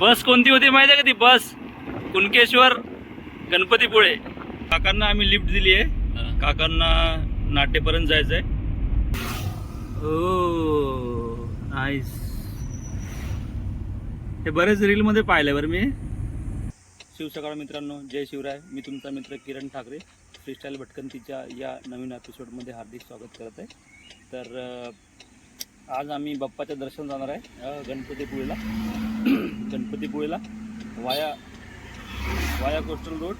बस कोणती होती माहिती आहे का ती? बस. कुणकेश्वर गणपतीपुळे. काकांना आम्ही लिफ्ट दिली आहे. काकांना नाट्यपर्यंत जायचं आहे ओ नाईस हे बरेच रीलमध्ये पाहिलं बरं मी. शिवसकाळ मित्रांनो जय शिवराय. मी तुमचा मित्र किरण ठाकरे. फ्रीस्टाईल भटकंतीच्या या नवीन एपिसोडमध्ये हार्दिक स्वागत करत आहे. तर आज आम्ही बाप्पाच्या दर्शन जाणार आहे गणपतीपुळेला. गणपतीपुळेला वाया वाया कोस्टल रोड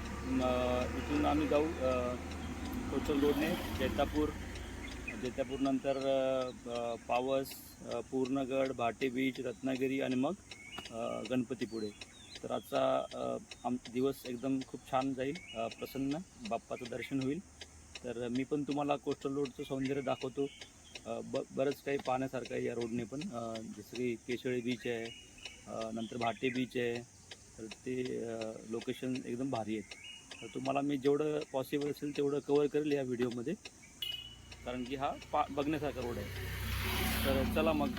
इथून आम्ही जाऊ कोस्टल रोडने जैतापूर जैतापूरनंतर पावस पूर्णगड भाटे बीच रत्नागिरी आणि मग गणपतीपुळे. तर आजचा आम दिवस एकदम खूप छान जाईल प्रसन्न बाप्पाचं दर्शन होईल. तर मी पण तुम्हाला कोस्टल रोडचं सौंदर्य दाखवतो. ब बरंच काही पाहण्यासारखं आहे या रोडने पण. जसं की केशळी बीच आहे नंतर भाटे बीच आहे. तर ते लोकेशन एकदम भारी आहेत. तर तुम्हाला मी जेवढं पॉसिबल असेल तेवढं कवर करेल या व्हिडिओमध्ये कारण की हा पा बघण्यासारखा रोड आहे. तर चला मग.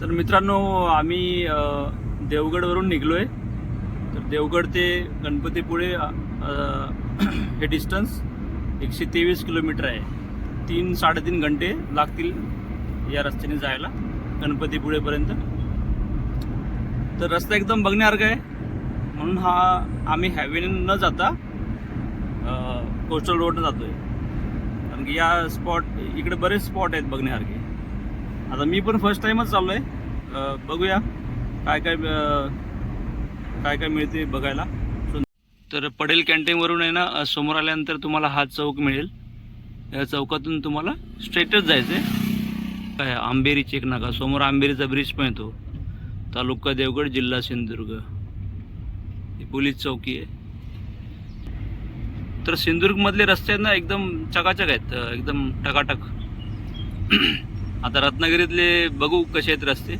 तर मित्रांनो आम्ही देवगडवरून निघलो आहे तर देवगड ते गणपतीपुळे हे डिस्टन्स एकशे तेवीस किलोमीटर आहे. तीन साडेतीन घंटे लागतील या रस्त्याने जायला गणपतीपुळेपर्यंत. तर रस्ता एकदम बघण्यासारखा आहे. म्हणून हा आम्ही हायवेने न जाता कोस्टल रोडनं जातो आहे कारण की या स्पॉट इकडे बरेच स्पॉट आहेत बघण्यासारखे. आता मी पण फर्स्ट टाइमच चाललो आहे बघूया काय काय काय काय मिळते बघायला. तर पडेल कॅन्टीनवरून आहे ना समोर आल्यानंतर तुम्हाला हा चौक मिळेल. या चौकातून तुम्हाला स्ट्रेटच जायचं आहे काय आंबेरीची एक नाका समोर आंबेरीचा ब्रिज पण येतो. तालुका देवगड जिल्हा सिंधुदुर्ग. ही पोलीस चौकी आहे. तर सिंधुदुर्गमधले रस्ते आहेत ना एकदम चकाचक आहेत एकदम टकाटक. आता रत्नागिरीतले बघू कसे आहेत रस्ते.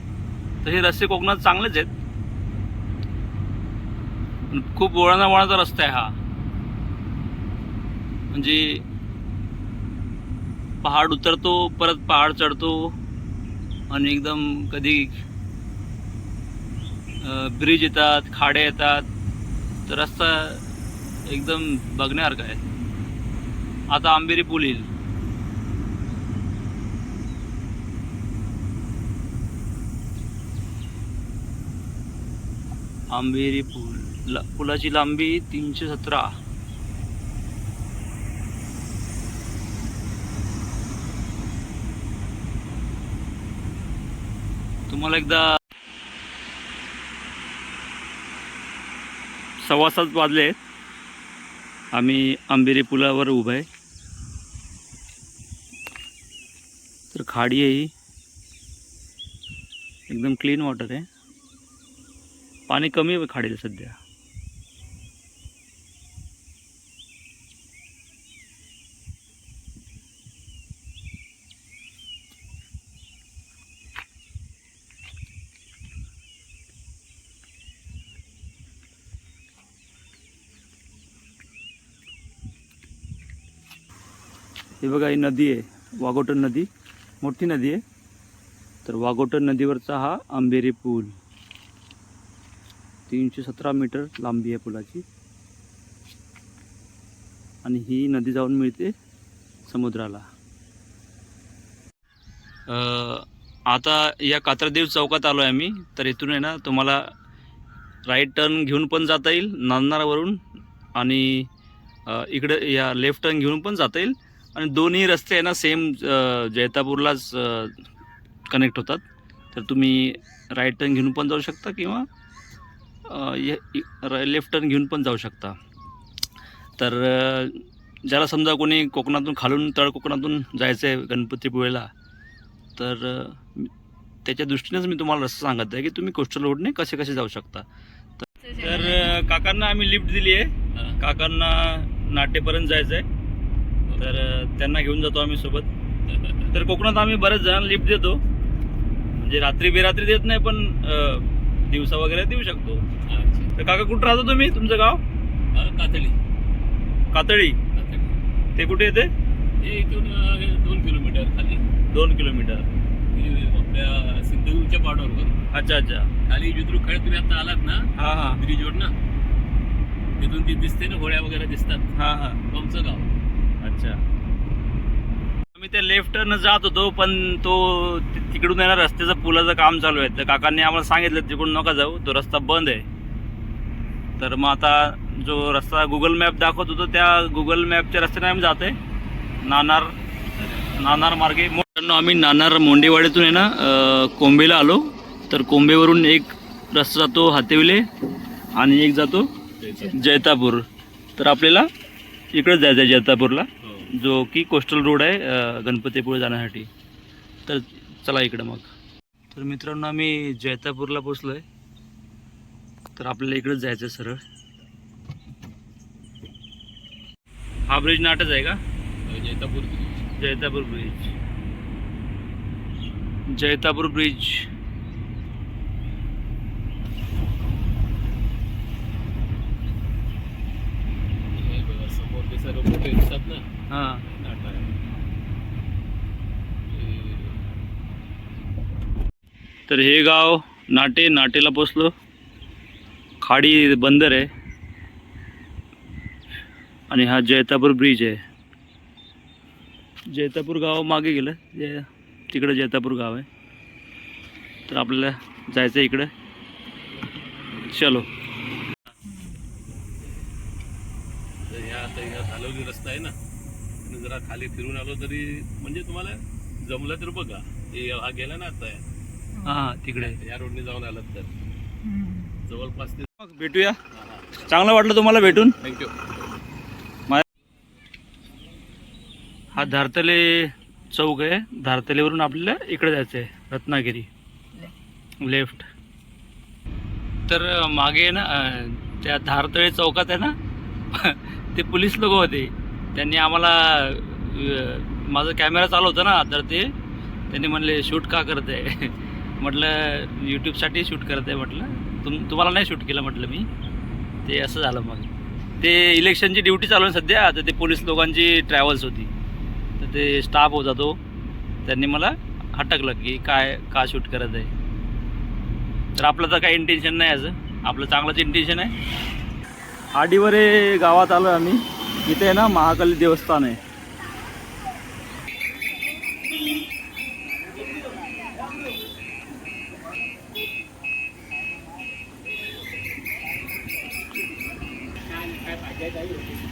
तर हे रस्ते कोकणात चांगलेच आहेत. खूप वळणा वळणाचा रस्ता आहे हा. म्हणजे पहाड उतरतो परत पहाड चढतो आणि एकदम कधी ब्रिज येतात खाडे येतात तर रस्ता एकदम बघण्यासारखा आहे. आता आंबेरी पूल येईल. आंबेरी पूल. ला- पुलाची लांबी तीनशे सतरा. तुम्हाला एकदा सव्वा सात वाजले. आम्ही आंबेरी पुलावर उभं आहे. तर खाडी आहे ही. एकदम क्लीन वॉटर आहे. पाणी कमी आहे खाडीला सध्या. हे बघा ही नदी आहे वाघोटन नदी. मोठी नदी आहे. तर वाघोटन नदीवरचा हा आंबेरी पूल. तीनशे सतरा मीटर लांबी आहे पुलाची. आणि ही नदी जाऊन मिळते समुद्राला. आता या कात्रदेव चौकात आलो आहे आम्ही. तर इथून आहे ना तुम्हाला राईट टर्न घेऊन पण जाता येईल नांदणारावरून आणि इकडं इकडे या लेफ्ट टर्न घेऊन पण जाता येईल. आणि दोन्ही रस्ते आहे ना सेम जैतापूरलाच कनेक्ट होतात. तर तुम्ही राईट टर्न घेऊन पण जाऊ शकता किंवा लेफ्ट टर्न घेऊन पण जाऊ शकता. तर ज्याला समजा कोणी कोकणातून खालून तळ कोकणातून जायचं आहे गणपतीपुळेला तर त्याच्या दृष्टीनेच मी तुम्हाला रस्ता सांगत आहे की तुम्ही कोस्टल रोडने कसे कसे जाऊ शकता. तर- काकांना आम्ही लिफ्ट दिली आहे काकांना नाट्यपर्यंत जायचं आहे तर त्यांना घेऊन जातो आम्ही सोबत. तर कोकणात आम्ही बरेच जण लिफ्ट देतो. म्हणजे रात्री बेरात्री देत नाही पण दिवसा वगैरे देऊ शकतो. तर काका कुठं राहता तुम्ही? तुमचं गाव? कातळी कातळी ते कुठे येते? इथून दोन किलोमीटर खाली. दोन किलोमीटर. आपल्या सिंधुदुर्गच्या बॉर्डरवर अच्छा अच्छा. खाली जुद्रुक खेळ तुम्ही आता आलात ना हा हा. ब्रिजवर ना तिथून ती दिसते ना होड्या वगैरे दिसतात. हा हा. आमचं गाव. अच्छा. आम्ही त्या लेफ्टनं जात होतो पण तो ति- तिकडून येणार रस्त्याचं पुलाचं काम चालू आहे. तर काकांनी आम्हाला सांगितलं तिकडून नका जाऊ तो रस्ता बंद आहे. तर मग आता जो रस्ता गुगल मॅप दाखवत होतो त्या गुगल मॅपच्या रस्त्याने आम्ही जात आहे नानार नानार मार्गे. आम्ही नानार मोंडेवाडीतून आहे ना कोंबेला आलो. तर कोंबेवरून एक रस्ता जातो हातेविले आणि एक जातो जैतापूर. तर आपल्याला इकडे जायचं आहे जैतापूरला. जो की कोस्टल रोड आहे गणपतीपुळे जाण्यासाठी. तर चला इकडं मग. तर मित्रांनो आम्ही जैतापूरला पोचलो आहे तर आपल्याला इकडंच जायचं आहे सरळ. हा ब्रिज नाटच आहे का? जैतापूर जैतापूर ब्रिज जैतापूर ब्रिज हे बघा समोर ते सर्व मोठे दिसतात ना हां नाटा आहे. हे तर हे गाव नाटे नाटेला पोचलो. खाडी बंदर आहे. आणि हा जैतापूर ब्रिज आहे. जैतापूर गाव मागे गेलं. जे तिकडं जैतापूर गाव आहे. तर आपल्याला जायचं आहे इकडं. चलो. तर आता ह्या रस्ता आहे ना. जरा खाली फिरून आलो तरी म्हणजे तुम्हाला जमलं तर बघा. हे हा गेला ना आता. हां तिकडे. या रोडने जाऊन आलात तर. जवळपास ते मग भेटूया. चांगलं वाटलं तुम्हाला भेटून. थँक्यू हा धारतले चौक आहे. धारतलेवरून आपल्याला इकडे जायचं आहे रत्नागिरी. लेफ्ट तर मागे ना त्या धारतळे चौकात आहे ना ते पोलीस लोक होते. त्यांनी आम्हाला माझा कॅमेरा चालू होता ना तर ते. त्यांनी म्हणले शूट का करत आहे म्हटलं यूट्यूबसाठी शूट करत आहे म्हटलं. तुम तुम्हाला नाही शूट केलं म्हटलं मी. ते असं झालं मग. ते इलेक्शनची ड्युटी चालू आहे सध्या तर ते पोलीस लोकांची ट्रॅव्हल्स होती. तर ते स्टाफ होता तो. त्यांनी मला हटकलं की काय का शूट करत आहे. तर आपलं तर काही इंटेन्शन नाही असं. आपलं चांगलंच इंटेन्शन आहे. आडीवर गावात आलो आम्ही. इथे आहे ना महाकाली देवस्थान आहे. જય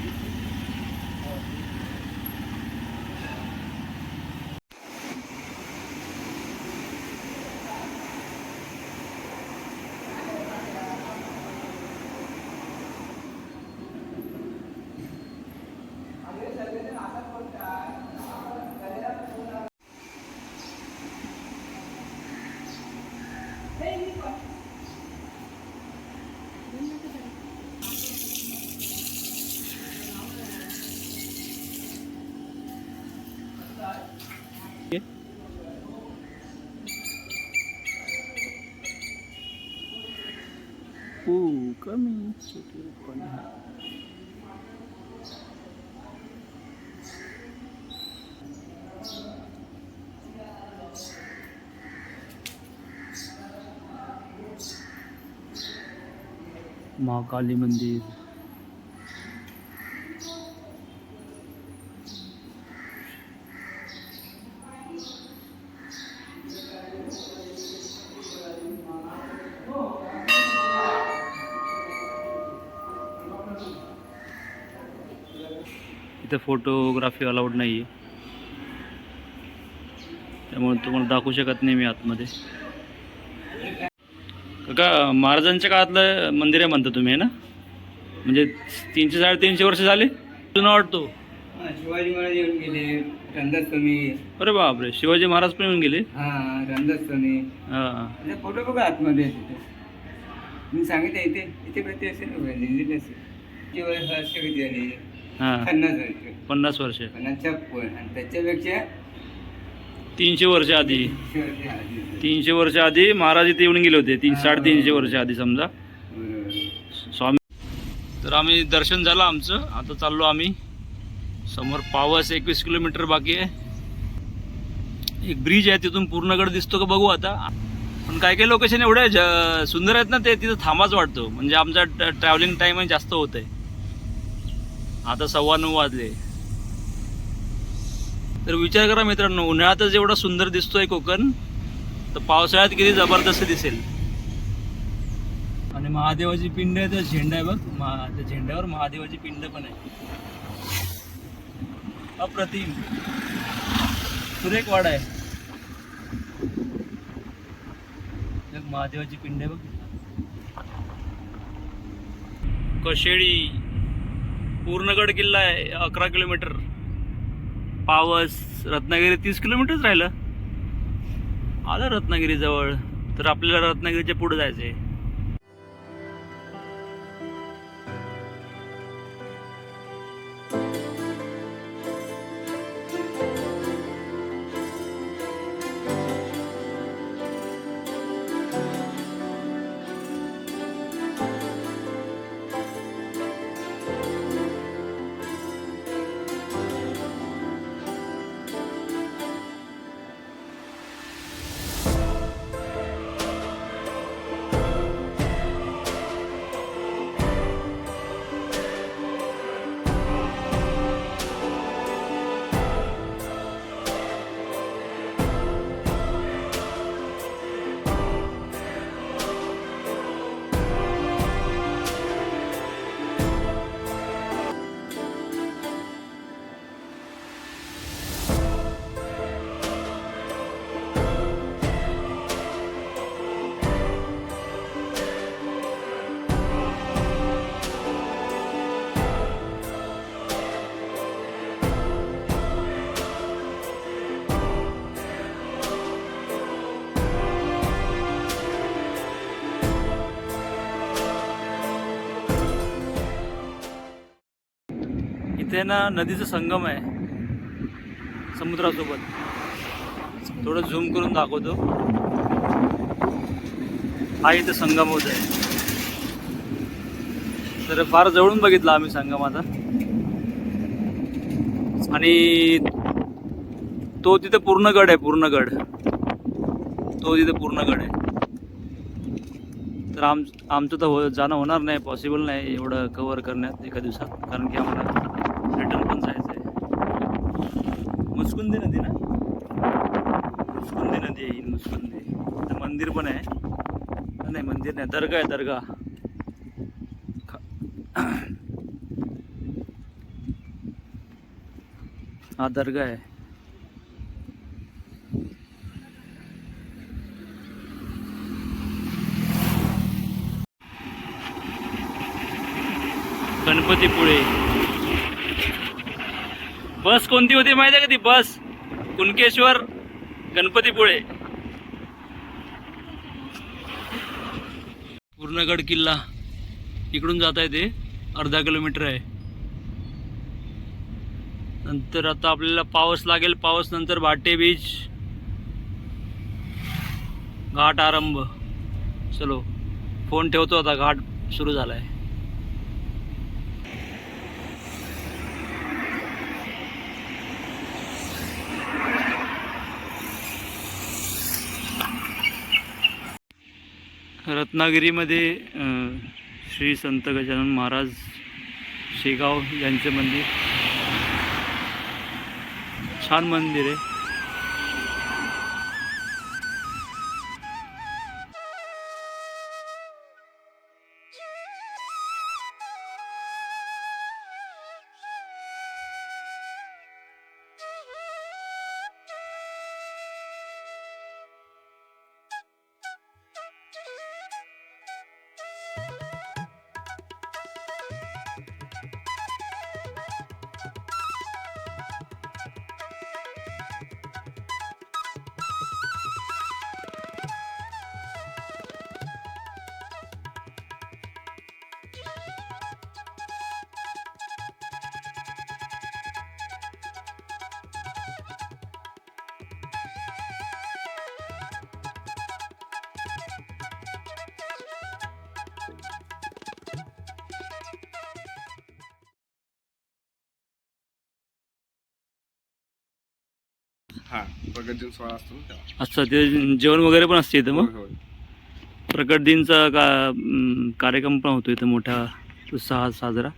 कमी महाकाली मंदिर। इथे फोटोग्राफी अलाउड नाही आहे. त्यामुळे तुम्हाला दाखवू शकत नाही मी आतमध्ये. काका महाराजांच्या काळातलं मंदिर आहे म्हणता तुम्ही आहे ना? म्हणजे तीनशे साडेतीनशे वर्ष झाले? जुना वाटतो? शिवाजी महाराज येऊन गेले रामदास स्वामी अरे बापरे शिवाजी महाराज पण येऊन गेले? हा रामदास स्वामी हां. त्याचे फोटो बघा आतमध्ये मी सांगितलं इथे इथे प्रति असेल लिहिलेलं असेल झाली हां. पन्नास वर्ष. पन्नास वर्ष. पन्नास छप्पन आणि त्याच्यापेक्षा तीनशे वर्ष आधी. एकशे वर्ष आधी. तीनशे वर्ष आधी महाराज इथे येऊन गेले होते. तीन साडेतीनशे वर्ष आधी समजा. बरोबर. स्वामी तर आम्ही दर्शन झालं आमचं. आता चाललो आम्ही. समोर पावस एकवीस किलोमीटर बाकी आहे. एक ब्रिज आहे तिथून पूर्णगड दिसतो का बघू आता. पण काही काही लोकेशन एवढे ज- सुंदर आहेत ना ते तिथं थांबाच वाटतो. म्हणजे आमचा ट्रॅव्हलिंग टाइम जास्त होत आहे आता सव्वा नऊ वाजले. तर विचार करा मित्रांनो उन्हाळ्यातच एवढा सुंदर दिसतोय कोकण तर पावसाळ्यात किती जबरदस्त दिसेल. आणि महादेवाची पिंड आहे तर झेंडा आहे बघ महा त्या झेंड्यावर महादेवाची पिंड पण आहे. अप्रतिम. सुरेख वाडा आहे महादेवाची पिंड आहे बघ. कशेळी. पूर्णगड किल्ला आहे अकरा किलोमीटर. पावस रत्नागिरी तीस किलोमीटरच राहिलं. आलं रत्नागिरीजवळ. तर आपल्याला रत्नागिरीच्या पुढे जायचं आहे इथे ना नदीचं संगम आहे समुद्रासोबत. थोडं झूम करून दाखवतो. हा इथे संगम होत आहे तर फार जवळून बघितला आम्ही संगम आता. आणि तो तिथे पूर्ण गड आहे पूर्ण गड तो तिथे पूर्ण गड आहे. तर आम आमचं तर हो जाणं होणार नाही पॉसिबल नाही एवढं कवर करण्यात एका दिवसात कारण की आम्हाला रिटर्न पण जायचं आहे मुस्कुंदी नदी ना? मुस्कुंदी नदी आहे मुस्कुंदी. तर मंदिर पण आहे. नाही मंदिर नाही. दर्गा आहे दर्गा. हा दर्गा आहे गणपतीपुळे बस कोणती होती माहिती आहे का ती? बस. कुणकेश्वर गणपतीपुळे. पूर्णगड किल्ला. इकडून जाताय ते. अर्धा किलोमीटर आहे. नंतर आता आपल्याला पाऊस लागेल. पाऊस नंतर भाटे बीच. घाट आरंभ. चलो. फोन ठेवतो आता. घाट सुरू झालाय. रत्नागिरीमध्ये श्री संत गजानन महाराज शेगाव यांचे मंदिर. छान मंदिर आहे. हा प्रगत दिन सोहळा असतो ना तेव्हा. असं ते जेवण वगैरे पण असते इथं मग? होय, होय. प्रकट दिनचा का अं, कार्यक्रम पण होतो इथं मोठ्या उत्साहात साजरा.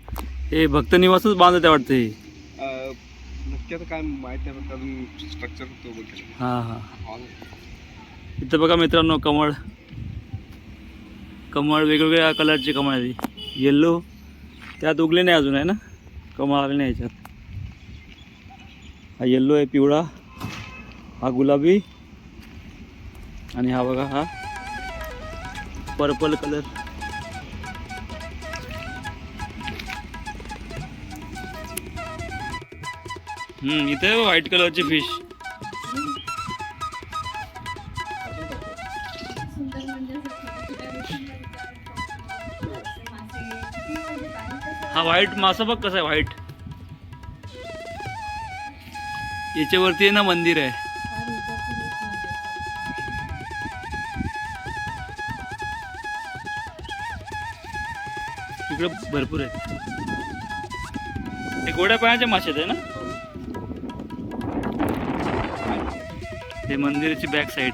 हे भक्त निवासच बांधत आहे वाटतं हे? अं, नक्की आता काय माहिती आहे फक्त अजून स्ट्रक्चर तो बघितलं. हां हां. हॉल इथं बघा मित्रांनो कमळ. कमळ वेगवेगळ्या कलरचे कमळ आहे येल्लो त्यात उगले नाही अजून आहे ना? कमळ आले नाही याच्यात. हा येल्लो आहे पिवळा. हा गुलाबी. आणि हा बघा हा पर्पल कलर हम्म इथे व्हाईट कलरची फिश हा व्हाईट मासा बघ कसा आहे व्हाईट याच्यावरती आहे ना मंदिर आहे. भरपूर आहे हे गोड्या पाण्याचे मासे आहेत है ना? हे मंदिराची बॅक साईड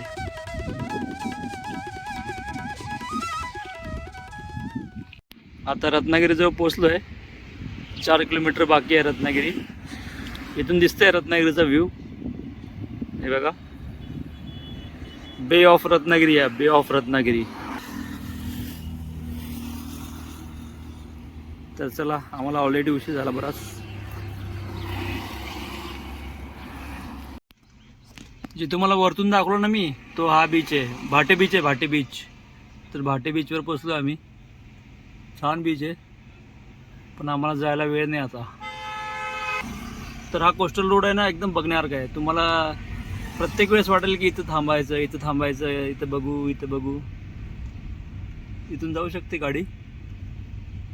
आता रत्नागिरीजवळ पोचलो आहे चार किलोमीटर बाकी आहे रत्नागिरी. इथून दिसतंय रत्नागिरीचा व्ह्यू हे बघा. बे ऑफ रत्नागिरी आहे बे ऑफ रत्नागिरी. तर चला आम्हाला ऑलरेडी उशीर झाला बराच जे तुम्हाला वरतून दाखवलं ना मी तो हा बीच आहे. भाटे बीच आहे भाटे बीच तर भाटे बीचवर पोचलो आम्ही. छान बीच आहे. पण आम्हाला जायला वेळ नाही आता. तर हा कोस्टल रोड आहे ना एकदम बघण्यासारखा आहे. तुम्हाला प्रत्येक वेळेस वाटेल की इथं थांबायचं इथं थांबायचं इथं बघू इथं बघू. इथून जाऊ शकते गाडी.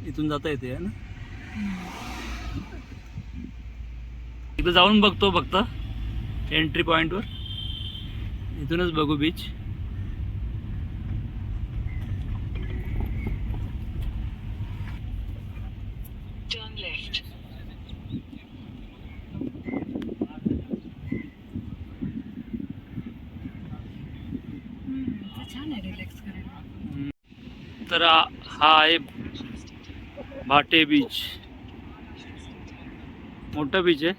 इथून जाता येते है ना? इथं जाऊन बघतो फक्त एंट्री पॉईंटवर इथूनच बघू बीच तर हा हा आहे भाटे बीच. मोठं बीच आहे.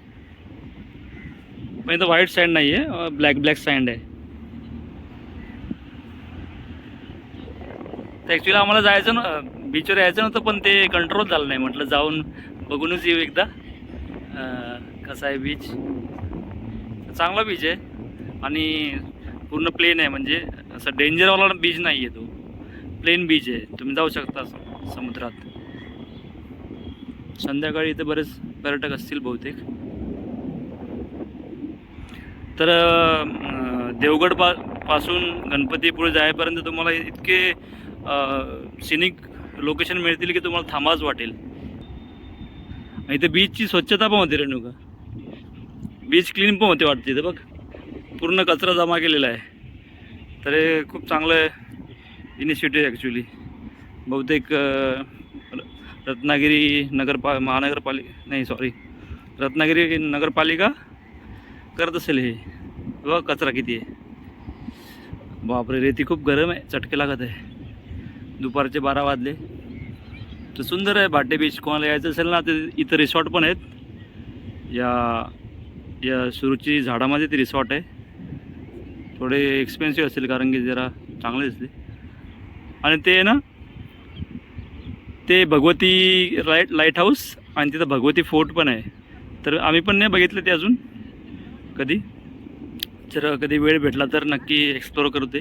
पण इथं व्हाईट सँड नाही आहे ब्लॅक ब्लॅक सँड आहे. तर ॲक्च्युली आम्हाला जायचं ना बीचवर यायचं नव्हतं पण ते कंट्रोल झालं नाही. म्हटलं जाऊन बघूनच येऊ एकदा. कसा आहे बीच चांगला बीच आहे. आणि पूर्ण प्लेन आहे. म्हणजे असं डेंजरवाला बीच नाही आहे तो. प्लेन बीच आहे. तुम्ही जाऊ शकता समुद्रात. संध्याकाळी इथे बरेच पर्यटक असतील बहुतेक. तर देवगड पा पासून गणपतीपुळे जायपर्यंत तुम्हाला इतके सिनिक लोकेशन मिळतील की तुम्हाला थांबाच वाटेल. आणि इथे बीचची स्वच्छता पण होते रेणुका बीच क्लीन पण होते वाटते इथे बघ. पूर्ण कचरा जमा केलेला आहे. तर हे खूप चांगलं इनिशिएटिव्ह ॲक्च्युली बहुतेक रत्नागिरी नगरपा महानगरपालिका नाही सॉरी रत्नागिरी नगरपालिका करत असेल हे बघ कचरा किती आहे? बापरे रेती खूप गरम आहे चटके लागत आहे. दुपारचे बारा वाजले. तर सुंदर आहे भाटे बीच कोणाला यायचं असेल ना ते इथं रिसॉर्ट पण आहेत. या या सुरुची झाडामध्ये ते रिसॉर्ट आहे. थोडे एक्सपेन्सिव्ह असेल कारण की जरा चांगले दिसले. आणि ते ना ते भगवती लाइट लाइट हाऊस आणि तिथं भगवती फोर्ट पण आहे. तर आम्ही पण नाही बघितलं ते अजून. कधी? जर कधी वेळ भेटला तर नक्की एक्सप्लोर करू ते.